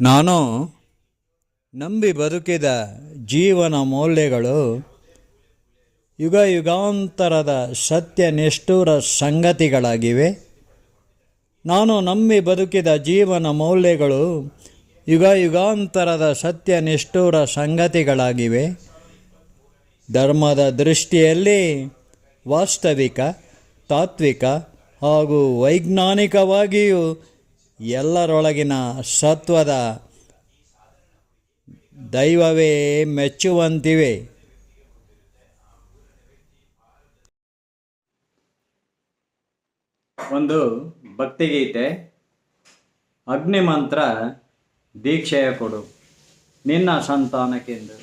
ನಾನು ನಂಬಿ ಬದುಕಿದ ಜೀವನ ಮೌಲ್ಯಗಳು ಯುಗ ಯುಗಾಂತರದ ಸತ್ಯ ನಿಷ್ಠೂರ ಸಂಗತಿಗಳಾಗಿವೆ. ನಾನು ನಂಬಿ ಬದುಕಿದ ಜೀವನ ಮೌಲ್ಯಗಳು ಯುಗ ಯುಗಾಂತರದ ಸತ್ಯ ನಿಷ್ಠೂರ ಸಂಗತಿಗಳಾಗಿವೆ. ಧರ್ಮದ ದೃಷ್ಟಿಯಲ್ಲಿ ವಾಸ್ತವಿಕ, ತಾತ್ವಿಕ ಹಾಗೂ ವೈಜ್ಞಾನಿಕವಾಗಿಯೂ ಎಲ್ಲರೊಳಗಿನ ಸತ್ವದ ದೈವವೇ ಮೆಚ್ಚುವಂತಿವೆ. ಒಂದು ಭಕ್ತಿಗೀತೆ, ಅಗ್ನಿಮಂತ್ರ ದೀಕ್ಷೆಯ ಕೊಡು, ನಿನ್ನ ಸಂತಾನಕ್ಕೆಂದು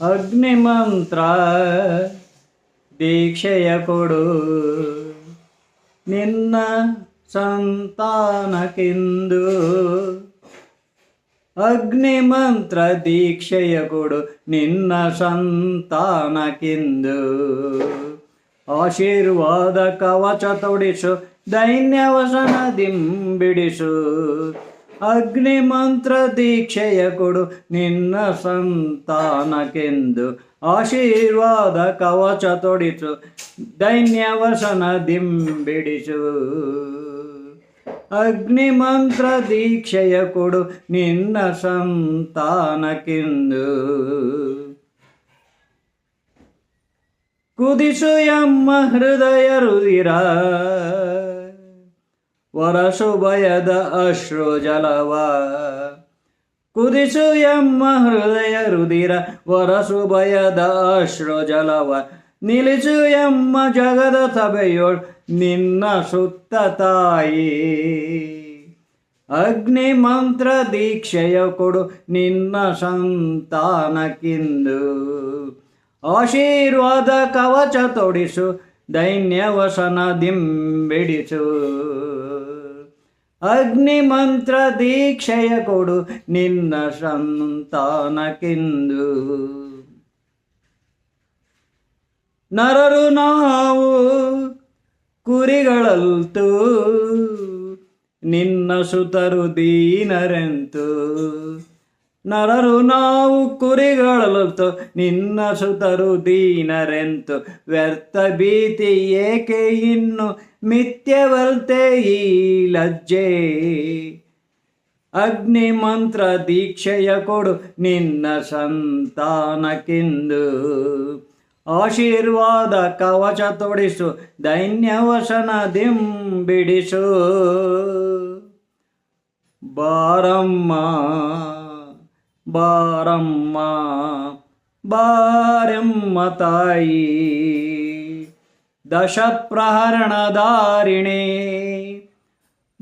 ಅಗ್ನಿಮಂತ್ರ ದೀಕ್ಷೆಯ ಕೊಡು. ನಿನ್ನ ಸಂತಾನಕ್ಕಿಂದು ಅಗ್ನಿಮಂತ್ರ ದೀಕ್ಷೆಯ ಕೊಡು. ನಿನ್ನ ಸಂತಾನಕ್ಕಿಂದು ಆಶೀರ್ವಾದ ಕವಚ ತೊಡಿಸು. ದೈನ್ಯವಸನದಿಂಬಿಡಿಸು ಅಗ್ನಿಮಂತ್ರ ದೀಕ್ಷೆಯ ಕೊಡು. ನಿನ್ನ ಸಂತಾನಕ್ಕೆಂದು ಆಶೀರ್ವಾದ ಕವಚ ತೊಡಿಸು ಅಗ್ನಿ ಅಗ್ನಿಮಂತ್ರ ದೀಕ್ಷೆಯ ಕೊಡು, ನಿನ್ನ ಸಂತಾನಕ್ಕಿಂದು ಕುದಿಸು ಎಮ್ಮ ಹೃದಯ ರುದಿರ ವರಸು ಭಯದ ಅಶ್ರು ಜಲವ ಕುದಿಸು ಎಮ್ಮ ಹೃದಯ ರುದಿರ ವರಸು ಭಯದ ಅಶ್ರು ಜಲವ ನಿಲ್ಲಿಸು ಎಮ್ಮ ಜಗದ ಸಭೆಯೋಳ್ ನಿನ್ನ ಸುತ್ತ ತಾಯಿ. ಅಗ್ನಿ ಮಂತ್ರ ದೀಕ್ಷೆಯ ಕೊಡು ನಿನ್ನ ಸಂತಾನಕ್ಕಿಂದು ಆಶೀರ್ವಾದ ಕವಚ ತೊಡಿಸು, ದೈನ್ಯವಸನ ದಿಂಬಿಡಿಸು. ಅಗ್ನಿ ಮಂತ್ರ ದೀಕ್ಷೆಯ ಕೊಡು. ನಿನ್ನ ಸಂತಾನಕ್ಕಿಂದು. ನರರು ನಾವು ಕುರಿಗಳಲ್ತು. ನಿನ್ನ ಸುತರು ದೀನರೆಂತು. ನರರು ನಾವು ಕುರಿಗಳಲ್ತು ನಿನ್ನ ಸುತರು ದೀನರೆಂತು. ವ್ಯರ್ಥ ಭೀತಿ ಏಕೆ ಇನ್ನು? ಮಿಥ್ಯವಲ್ತೆ ಈ ಲಜ್ಜೆ. ಅಗ್ನಿ ಮಂತ್ರ ದೀಕ್ಷೆಯ ಕೊಡು, ನಿನ್ನ ಸಂತಾನಕ್ಕಿಂದು. ಆಶೀರ್ವಾದ ಕವಚ ತೊಡಿಸು, ದೈನ್ಯವಶನ ದಿಂಬಿಡಿಸು. ಬಾರಮ್ಮ. ಬಾರಮ್ಮ ಬಾರಮ್ಮ ತಾಯಿ ದಶಪ್ರಹರಣದಾರಿಣೆ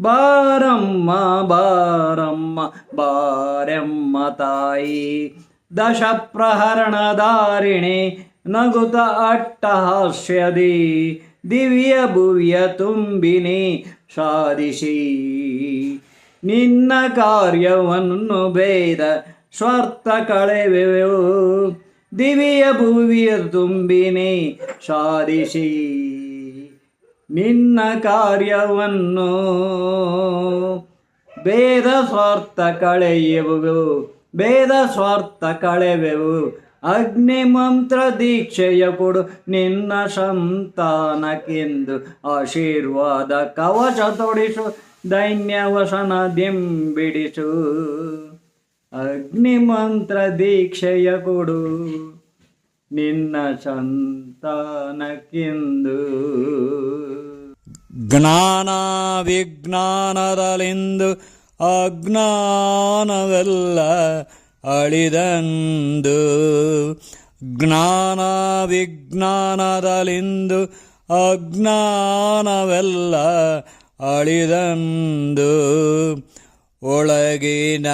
ಬಾರಮ್ಮ ಬಾರಮ್ಮ ಬಾರಮ್ಮ ತಾಯಿ ದಶಪ್ರಹರಣದಾರಿಣೆ ನಗುತ ಅಟ್ಟಹಾಸ್ಯದಿ, ದಿವ್ಯ ಭುವ್ಯ ತುಂಬಿನಿ ಸಾಧಿಸಿ. ನಿನ್ನ ಕಾರ್ಯವನ್ನು ಭೇದ ಸ್ವಾರ್ಥ ಕಳೆವೆವು. ದಿವ್ಯ ಭುವಿಯ ತುಂಬಿನಿ ಸಾಧಿಸಿ ನಿನ್ನ ಕಾರ್ಯವನ್ನು ಭೇದ ಸ್ವಾರ್ಥ ಕಳೆಯುವು. ಬೇದ ಸ್ವಾರ್ಥ ಕಳೆವೆವು. ಅಗ್ನಿ ಮಂತ್ರ ದೀಕ್ಷೆಯ ಕೊಡು ನಿನ್ನ ಸಂತಾನಕ್ಕೆಂದು ಆಶೀರ್ವಾದ ಕವಚ ತೊಡಿಸು ದೈನ್ಯವಸನ ದಿಂಬಿಡಿಸು ಅಗ್ನಿ ಮಂತ್ರ ದೀಕ್ಷೆಯ ಕೊಡು. ನಿನ್ನ ಸಂತಾನಕ್ಕೆಂದು. ಜ್ಞಾನ ವಿಜ್ಞಾನದಲ್ಲಿಂದು ಅಜ್ಞಾನವೆಲ್ಲ ಅಳಿದಂದು. ಜ್ಞಾನ ವಿಜ್ಞಾನದಲ್ಲಿಂದು ಅಜ್ಞಾನವೆಲ್ಲ ಅಳಿದಂದು. ಒಳಗಿನ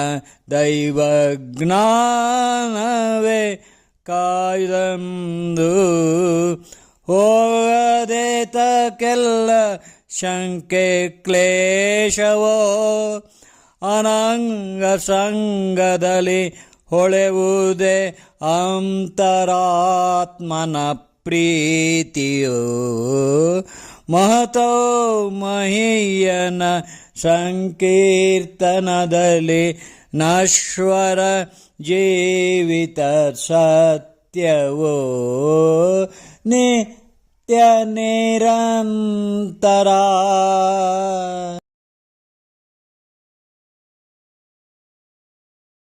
ದೈವ ಜ್ಞಾನವೇ ಕಾಯ್ದಂದು. ಹೋಗದೆ ತಕ್ಕೆಲ್ಲ ಶಂಕೆ ಕ್ಲೇಶವೋ? ಅನಂಗ ಸಂಗದಲ್ಲಿ ಹೊಳೆವುದೇ ಅಂತರಾತ್ಮನ ಪ್ರೀತಿಯೋ. महतो महीयन सङ्कीर्तनदले नश्वर जीवत सत्यवो नित्यनिरन्तरा